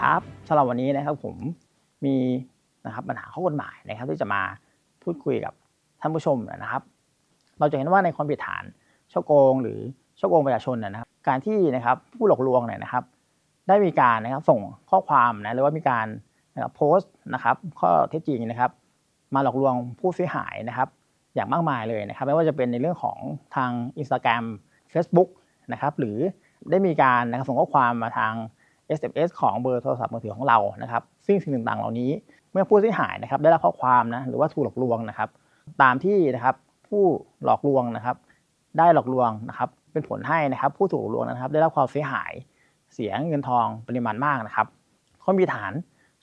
ครับสำหรับวันนี้นะครับผมมีนะครับปัญหาข้อกฎหมายนะครับ ที่จะมาพูดคุยกับท่านผู้ชมนะครับ เราจะเห็นว่าในความผิดฐานช่อโกง หรือช่อโกงประชาชนนะครับ การที่นะครับผู้หลอกลวงเนี่ยนะครับ ได้มีการนะครับส่งข้อความนะหรือว่ามีการนะครับโพสต์นะครับ ข้อเท็จจริงนะครับ มาหลอกลวงผู้เสียหายนะครับ อย่างมากมายเลยนะครับ ไม่ว่าจะเป็นในเรื่องของทาง Instagram Facebook นะครับ หรือได้มีการนะครับส่งข้อความมาทาง SMS ของเบอร์โทรศัพท์มือถือของเรานะครับซึ่งสิ่งต่างๆเหล่านี้เมื่อผู้เสียหายนะครับได้รับข้อความนะหรือว่าถูกหลอกลวงนะครับ ตามที่นะครับผู้หลอกลวงนะครับ ได้หลอกลวงนะครับ เป็นผลให้นะครับ ผู้ถูกหลอกลวงนะครับ ได้รับความเสียหายเสียเงินทองปริมาณมากนะครับข้อมีฐาน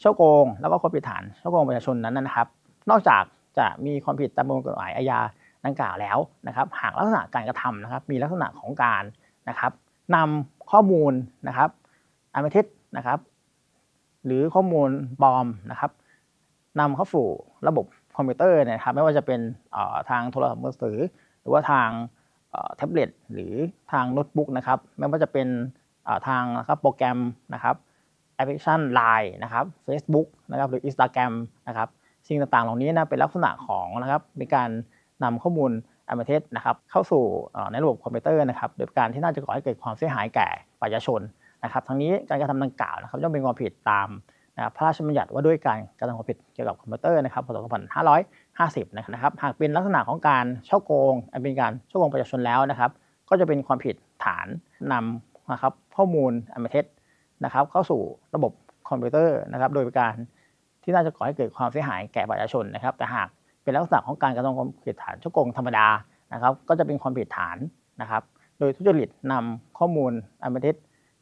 ช่อโกง แล้วก็ความผิดฐานช่อโกงประชาชนนั้นนะครับ นอกจากจะมีความผิดตามประมวลกฎหมายอาญาดังกล่าวแล้วนะครับ หากลักษณะการกระทำนะครับ มีลักษณะของการนะครับนำข้อมูลนะครับ อันเป็นเท็จนะครับ หรือข้อมูลปลอมนะครับนำเข้าสู่ระบบคอมพิวเตอร์นะครับ ไม่ว่าจะเป็นทางโทรศัพท์มือถือ หรือว่าทางแท็บเล็ตหรือทางโน้ตบุ๊กนะครับ ไม่ว่าจะเป็นทางนะครับโปรแกรมนะครับแอปพลิเคชัน Line นะครับ Facebook นะครับหรือ Instagram นะครับสิ่งต่างๆ เหล่านี้นะเป็นลักษณะของนะครับในการนำข้อมูลอันเป็นเท็จนะครับเข้าสู่ในระบบคอมพิวเตอร์นะครับโดยการที่น่าจะก่อให้เกิดความเสียหายแก่ประชาชน นะครับทั้งนี้การกระทำดังกล่าวนะครับย่อมเป็นความผิดตามนะรพระราชบัญญัติว่าด้วยการกระทำความผิดเกี่ยวกับคอมพิวเตอร์นะครับพศ2550 นะครับหากเป็นลักษณะของการช่อโกงเป็นการช่อโกงประชาชนแล้วนะครับ ก็จะเป็นความผิดฐานนำนะครับข้อมูลอันเป็นเท็จนะครับ เข้าสู่ระบบคอมพิวเตอร์นะครับ โดยการที่น่าจะก่อให้เกิดความเสียหายแก่ประชาชนนะครับ แต่หากเป็นลักษณะของการกระทำความผิดฐานช่อโกงธรรมดานะครับ ก็จะเป็นความผิดฐานนะครับ โดยทุจริตนำข้อมูลอันเป็นเท็จ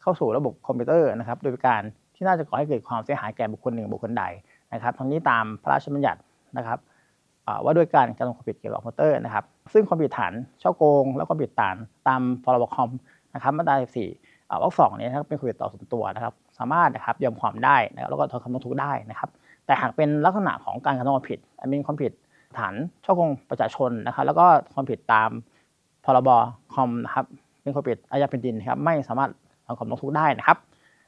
เข้าสู่ระบบคอมพิวเตอร์นะครับโดยการที่น่าจะก่อให้เกิดความเสียหายแก่บุคคลหนึ่งบุคคลใดนะครับทั้งนี้ตามพระราชบัญญัตินะครับอ่าว่าด้วยการกระทำความผิดเกี่ยวกับคอมพิวเตอร์นะครับซึ่งความผิดฐานช่อโกง และความผิดฐานตามพรบคอมนะครับมาตรา14วรรคสองเนี่ยนะครับเป็นความผิดต่อส่วนตัวนะครับสามารถนะครับยอมความได้นะครับแล้วก็ถอนคำร้องทุกข์ได้นะครับแต่หากเป็นลักษณะของการกระทำความผิดอันเป็นความผิดฐานช่อโกงประชาชนนะครับแล้วก็ความผิดตามพรบคอมนะครับเป็นความผิดอาญาแผ่นดินครับไม่สามารถ ถอนคำร้องทุกข์ได้นะครับ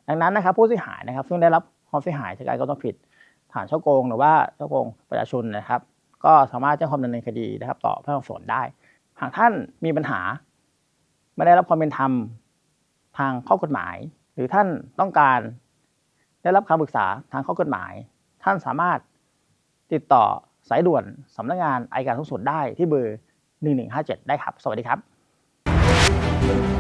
ดังนั้นนะครับผู้เสียหายนะครับ ซึ่งได้รับความเสียหายจากการกระทำผิด ฐานช่อโกงหรือว่าช่อโกงประชาชนนะครับ ก็สามารถแจ้งความดำเนินคดีนะครับ ต่อพนักงานสอบสวนได้ หากท่านมีปัญหา ไม่ได้รับความเป็นธรรมทางข้อกฎหมาย หรือท่านต้องการได้รับคำปรึกษาทางข้อกฎหมาย ท่านสามารถติดต่อสายด่วนสำนักงานอัยการสูงสุดได้ที่เบอร์ 1157 ได้ครับ สวัสดีครับ